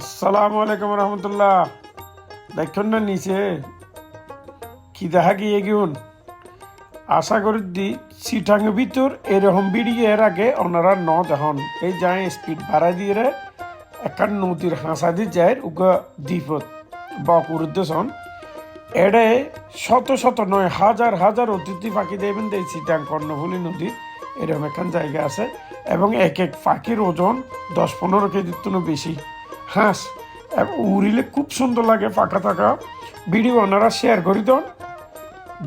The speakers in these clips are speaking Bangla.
আসসালামু আলাইকুম রহমতুল্লাহ। দেখুন না নিচে, কি দেখা গিয়ে গিউন আশা করি দি সিটাং ভিতর এরকম ভিডিও এর আগে ওনারা ন যখন এই যায় স্পিড বাড়াই দিয়ে রে, একান নদীর হাসা দিয়ে যায় উগা দ্বীপত, বক উদ্দেশন এডে শত শত নয় হাজার হাজার অতিথি পাখি দেবেন এই সিটাং কর্ণফুলী নদীর এরকম একখান জায়গা আছে। এবং এক এক পাখির ওজন দশ পনেরো কেজির তুলো বেশি। হাঁস উড়িলে খুব সুন্দর লাগে ফাঁকা থাকা। ভিডিও ওনারা শেয়ার করে দেন।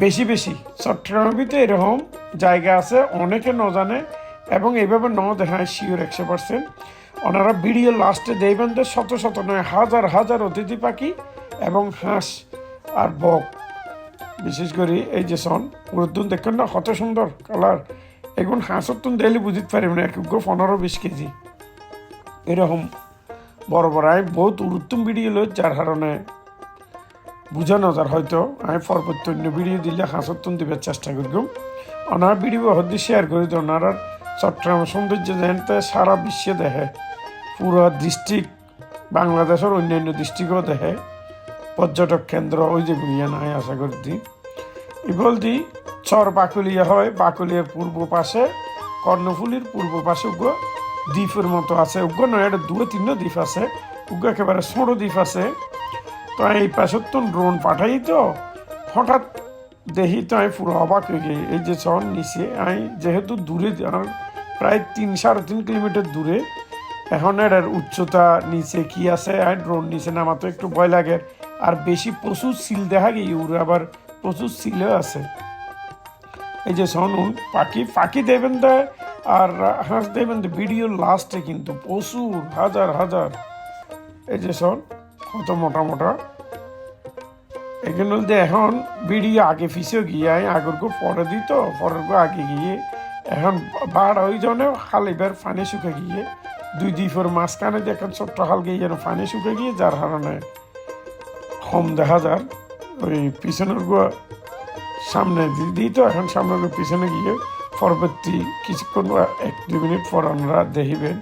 বেশি বেশি। চট্টগ্রামের ভিতরে এরকম জায়গা আছে, অনেকে ন জানে, এবং এইভাবে ন দেখায় শিওর একশো পার্সেন্ট ওনারা ভিডিও লাস্টে দেবেন যে শত শত নয়, হাজার হাজার অতিথি পাখি এবং হাঁস আর বক। বিশেষ করে এই যে সন উর্দুন দেখেন না, কত সুন্দর কালার এখন হাঁসর তুন দিলে বুঝতে পারিব না, এক পনেরো বিশ কেজি। এরকম বড় আমি বহুত উত্তম ভিডিও লই যার কারণে বুঝানো যার হয়তো। আমি পরবর্তী অন্য ভিডিও দিলে হাঁসর তুন দিবার চেষ্টা করব ওনার ভিডিও হদ্দি শেয়ার করে দিও। ওনারা চট্টগ্রাম সৌন্দর্য জানতে সারা বিশ্বে দেখে পুরো ডিস্ট্রিক্ট বাংলাদেশের অন্যান্য ডিস্ট্রিক্টও দেখে। পর্যটক কেন্দ্র ওই যে বুঝিয়া নাই, আশা করি দি ইবল দি চর বাকুলিয়া হয়। বাকুলিয়ার পূর্ব পাশে কর্ণফুলির পূর্ব পাশে উগ্র দ্বীপের মতো আছে। উগ্র নয় এটা দুয়ে তিনটা দ্বীপ আছে। উগ্র একেবারে ছোট দ্বীপ আছে। তো এই পাশে ড্রোন পাঠাই তো হঠাৎ দেখি তো আমি পুরো অবাক হয়ে গেই এই যে চর নিচে, আমি যেহেতু দূরে প্রায় তিন, সাড়ে তিন কিলোমিটার দূরে, এখন এটার উচ্চতা নিচে কি আছে? আর ড্রোন নিচে নামা তো একটু ভয় লাগে। আর বেশি প্রচুর সিল দেখা গিয়ে উড়ে, আবার প্রচুর সিলও আছে। এই যে শুনুন, পাখি পাখি দেবেন দেয় আর হাঁস দেবেন তো ভিডিও লাস্টে কিন্তু প্রচুর, হাজার হাজার। এই যে সব কত মোটা মোটা। এগুলো যে এখন ভিডিও আগে ফিসেও গিয়ে আগর গো পরে দিত পরের গো আগে গিয়ে। এখন বাড় ওই জন্য হালিবার ফানে শুকে গিয়ে, দুই দুই দ্বীপের মাঝখানে দেখেন ছোট্ট হাল গিয়ে যেন ফানে শুকে গিয়ে, যার কারণে কম দেখা যার ওই পিছনের গো সামনে দি- দিই তো এখন সামনে গো পিছনে গিয়ে পরবর্তী কিছুক্ষণ এক, দুই মিনিট পর আমরা দেখিবেন।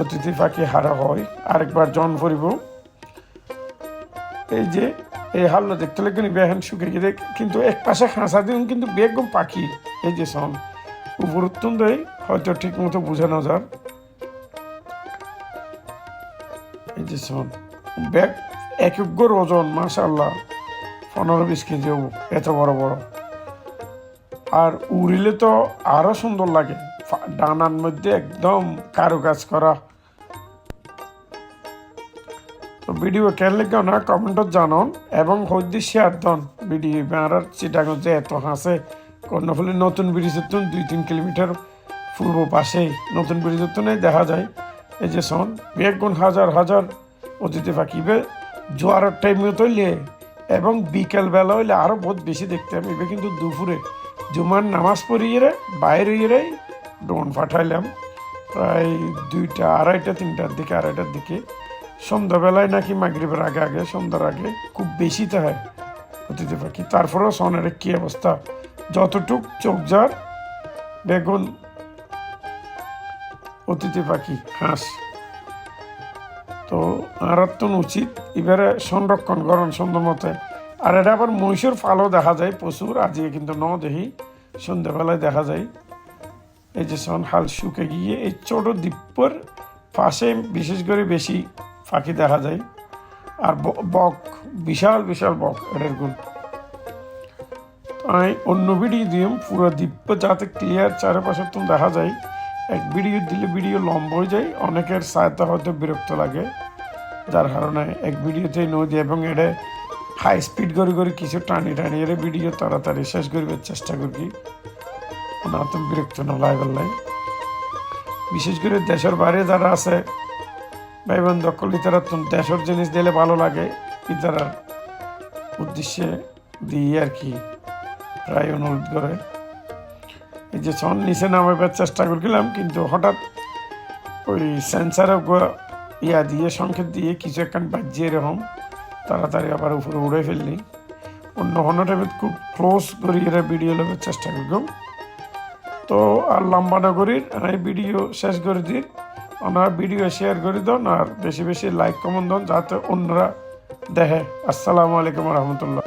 অতিথি পাখি হারা হয়। আরেকবার জন পরিব এই যে, এই হাল্লা দেখতে লাগবে বেহান শুকে গিয়ে কিন্তু এক পাশে খাঁচা দিন কিন্তু বেগম পাখি। এই যে সন উপর উত্তম হয়তো ঠিক মতো বোঝানো যার। এই যে শোন ব্যাগ এক ওজন মাশাল্লাহ পনেরো বিশ কেজি এত বড় বড়। আর উড়িলে তো আরও সুন্দর লাগে। ডানার মধ্যে একদম কারুকাজ করা। তো ভিডিও কেন লেগে না কমেন্টত জানন এবং হইদি শেয়ার দন। ভিডিও বেড়ার চিটাগঞ্জ এত হাসে কর্ণফুলি নতুন ব্রিজের দুই তিন কিলোমিটার পূর্ব পাশেই নতুন ব্রিজের দেখা যায়। এই যে শোন বেগুন হাজার হাজার অতিথি পাখিবে, জোয়ারের টাইমে তৈলে এবং বিকেল বেলা হইলে আরও বহুত বেশি দেখতাম এবার কিন্তু দুপুরে জুমার নামাজ পড়িয়ে বাইরে রে ড্রোন পাঠাইলাম। প্রায় দুইটা, আড়াইটা, তিনটার দিকে, আড়াইটার দিকে। সন্ধ্যাবেলায় নাকি মাগরিবের আগে আগে, সন্ধ্যার আগে খুব বেশি হয় অতিথি পাখি। তারপরেও সনের কি অবস্থা। যতটুক চোখ যার, বেগুন অতিথি পাখি, হাঁস। তো আরাত্তন উচিত। এবারে সংরক্ষণ করেন সুন্দর মতে। আর এটা আবার মহিষের ফালও দেখা যায় প্রচুর আজকে কিন্তু ন দেখি সন্ধ্যাবেলায় দেখা যায়। এই যে সন হাল শুকে গিয়ে এই ছোট দ্বীপের পাশে বিশেষ করে বেশি পাখি দেখা যায়। আর বক, বিশাল বিশাল বক এটার গুণ। আমি অন্য ভিডিও দিম পুরো দ্বীপ যাতে ক্লিয়ার চারপাশে তো দেখা যায়। এক ভিডিও দিলে ভিডিও লম্বা হয়ে যায়, অনেকের সাহায্য হয়তো বিরক্ত লাগে। যার কারণে এক ভিডিওতে নদী এবং এটা হাই স্পিড করে করে কিছু টানি টানি এর ভিডিও তাড়াতাড়ি শেষ করবার চেষ্টা করি না তো বিরক্ত না লাগল নাই বিশেষ করে দেশের বাইরে যারা আছে ভাই বন্ধু কলি তারা তো দেশের জিনিস দিলে ভালো লাগে কি তারা উদ্দেশ্যে দিয়ে আর কি প্রায় অনুরোধ করে এই যে সন নিচে নামাবার চেষ্টা করছিলাম কিন্তু হঠাৎ ওই সেন্সারে ইয়া দিয়ে সংকেত দিয়ে কিছু একখান বাজিয়ে এরকম তাড়াতাড়ি আবার উপরে উড়ে ফেললি। অন্য টাইমে খুব ক্লোজ করি এরা ভিডিও নেবার চেষ্টা করি তো আর লম্বা না করি এই ভিডিও শেষ করে দিই ওনার ভিডিও শেয়ার করে দেন আর বেশি বেশি লাইক কমেন্ট দেন যাতে অন্যরা দেখে। আসসালামু আলাইকুম রহমতুল্লাহ।